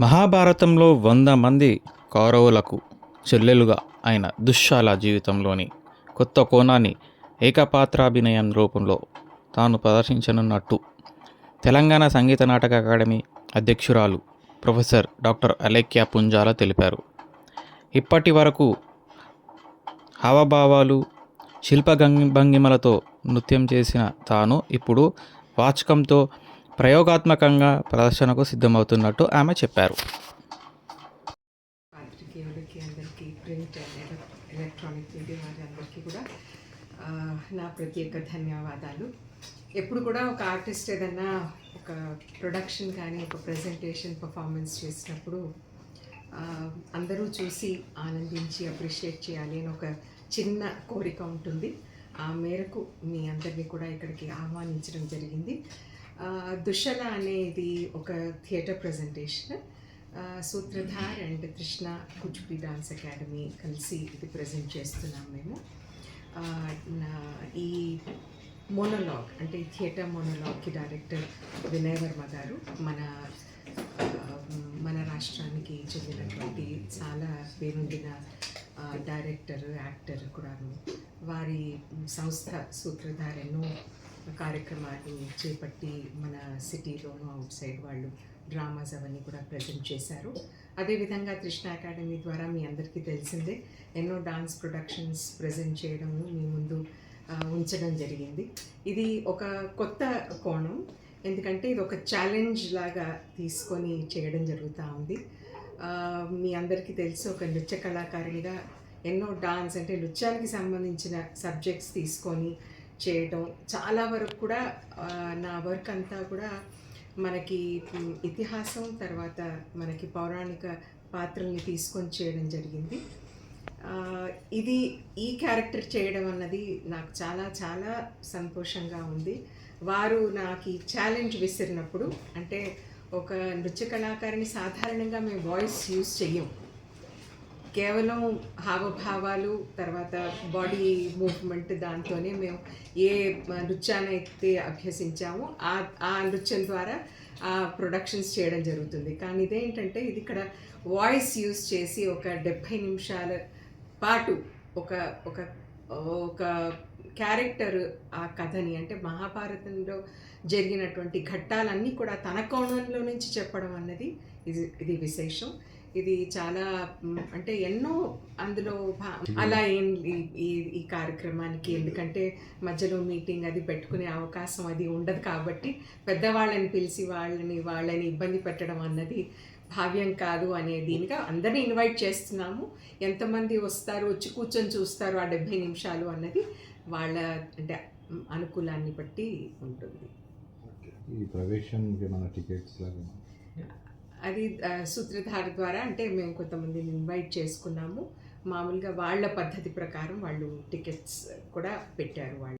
మహాభారతంలో వంద మంది కౌరవులకు చెల్లెలుగా అయిన దుశ్శాల జీవితంలోని కొత్త కోణాన్ని ఏకపాత్రాభినయం రూపంలో తాను ప్రదర్శించనున్నట్టు తెలంగాణ సంగీత నాటక అకాడమీ అధ్యక్షురాలు ప్రొఫెసర్ డాక్టర్ అలేఖ్య పుంజాల తెలిపారు. ఇప్పటి వరకు హావభావాలు శిల్ప భంగిమలతో నృత్యం చేసిన తాను ఇప్పుడు వాచకంతో ప్రయోగాత్మకంగా ప్రదర్శనకు సిద్ధమవుతున్నట్టు ఆమె చెప్పారు. అందరికీ ప్రింట్ ఎలక్ట్రానిక్ మీడియా వారి అందరికీ కూడా నా ప్రత్యేక ధన్యవాదాలు. ఎప్పుడు కూడా ఒక ఆర్టిస్ట్ ఏదన్నా ఒక ప్రొడక్షన్ కానీ ఒక ప్రజెంటేషన్ పర్ఫార్మెన్స్ చేసినప్పుడు అందరూ చూసి ఆనందించి అప్రిషియేట్ చేయాలి అని ఒక చిన్న కోరిక ఉంటుంది. ఆ మేరకు మీ అందరినీ కూడా ఇక్కడికి ఆహ్వానించడం జరిగింది. ఆ, అనేది ఒక theatre presentation. Sutradhar and Krishna Kuchipudi dance academy కలిసి ఇది ప్రజెంట్ చేస్తున్నాం మేము. నా- ఈ మోనోలాగ్ అంటే థియేటర్ మోనోలాగ్కి డైరెక్టర్ వినయ్ వర్మ గారు మన మన రాష్ట్రానికి చెందినటువంటి చాలా పేరొందిన డైరెక్టర్ యాక్టర్ కూడాను. వారి సంస్థ సూత్రధార్ ఎన్నో కార్యక్రమాన్ని చేపట్టి మన సిటీలోను అవుట్ సైడ్ వాళ్ళు డ్రామాస్ అవన్నీ కూడా ప్రజెంట్ చేశారు. అదేవిధంగా కృష్ణ అకాడమీ ద్వారా మీ అందరికీ తెలిసిందే ఎన్నో డాన్స్ ప్రొడక్షన్స్ ప్రజెంట్ చేయడం మీ ముందు ఉంచడం జరిగింది. ఇది ఒక కొత్త కోణం. ఎందుకంటే ఇది ఒక ఛాలెంజ్ లాగా తీసుకొని చేయడం జరుగుతూ ఉంది. మీ అందరికీ తెలిసి ఒక నృత్య కళాకారిణిగా ఎన్నో డాన్స్ అంటే నృత్యానికి సంబంధించిన సబ్జెక్ట్స్ తీసుకొని చేయడం చాలా వరకు కూడా నా వర్క్ అంతా కూడా మనకి ఇతిహాసం తర్వాత మనకి పౌరాణిక పాత్రల్ని తీసుకొని చేయడం జరిగింది. ఇది ఈ క్యారెక్టర్ చేయడం అన్నది నాకు చాలా చాలా సంతోషంగా ఉంది. వారు నాకు ఈ ఛాలెంజ్ విసిరినప్పుడు అంటే ఒక నృత్య కళాకారిని సాధారణంగా మేము వాయిస్ యూస్ చెయ్యం. కేవలం హావభావాలు తర్వాత బాడీ మూవ్మెంట్ దాంతోనే మేము ఏ నృత్యాన్ని అయితే అభ్యసించామో ఆ ఆ నృత్యం ద్వారా ఆ ప్రొడక్షన్స్ చేయడం జరుగుతుంది. కానీ ఇదేంటంటే ఇది ఇక్కడ వాయిస్ యూస్ చేసి ఒక డెబ్భై నిమిషాల పాటు ఒక ఒక ఒక క్యారెక్టర్ ఆ కథని అంటే మహాభారతంలో జరిగినటువంటి ఘట్టాలన్నీ కూడా తన కోణంలో నుంచి చెప్పడం అన్నది ఇది ఇది విశేషం. ఇది చాలా అంటే ఎన్నో అందులో భా- అలా ఏం ఈ- కార్యక్రమానికి ఎందుకంటే మధ్యలో మీటింగ్ అది పెట్టుకునే అవకాశం అది ఉండదు కాబట్టి పెద్దవాళ్ళని పిలిచి వాళ్ళని వాళ్ళని ఇబ్బంది పెట్టడం అన్నది భావ్యం కాదు అనే దీనిగా అందరినీ ఇన్వైట్ చేస్తున్నాము. ఎంతమంది వస్తారు వచ్చి కూర్చొని చూస్తారు ఆ డెబ్భై నిమిషాలు అన్నది వాళ్ళ అంటే అనుకూలాన్ని బట్టి ఉంటుంది. ఈ ప్రవేశంకి మన టికెట్స్ లాగా అది సూత్రధార ద్వారా అంటే మేము కొంతమందిని ఇన్వైట్ చేసుకున్నాము. మామూలుగా వాళ్ళ పద్ధతి ప్రకారం వాళ్ళు టికెట్స్ కూడా పెట్టారు వాళ్ళు.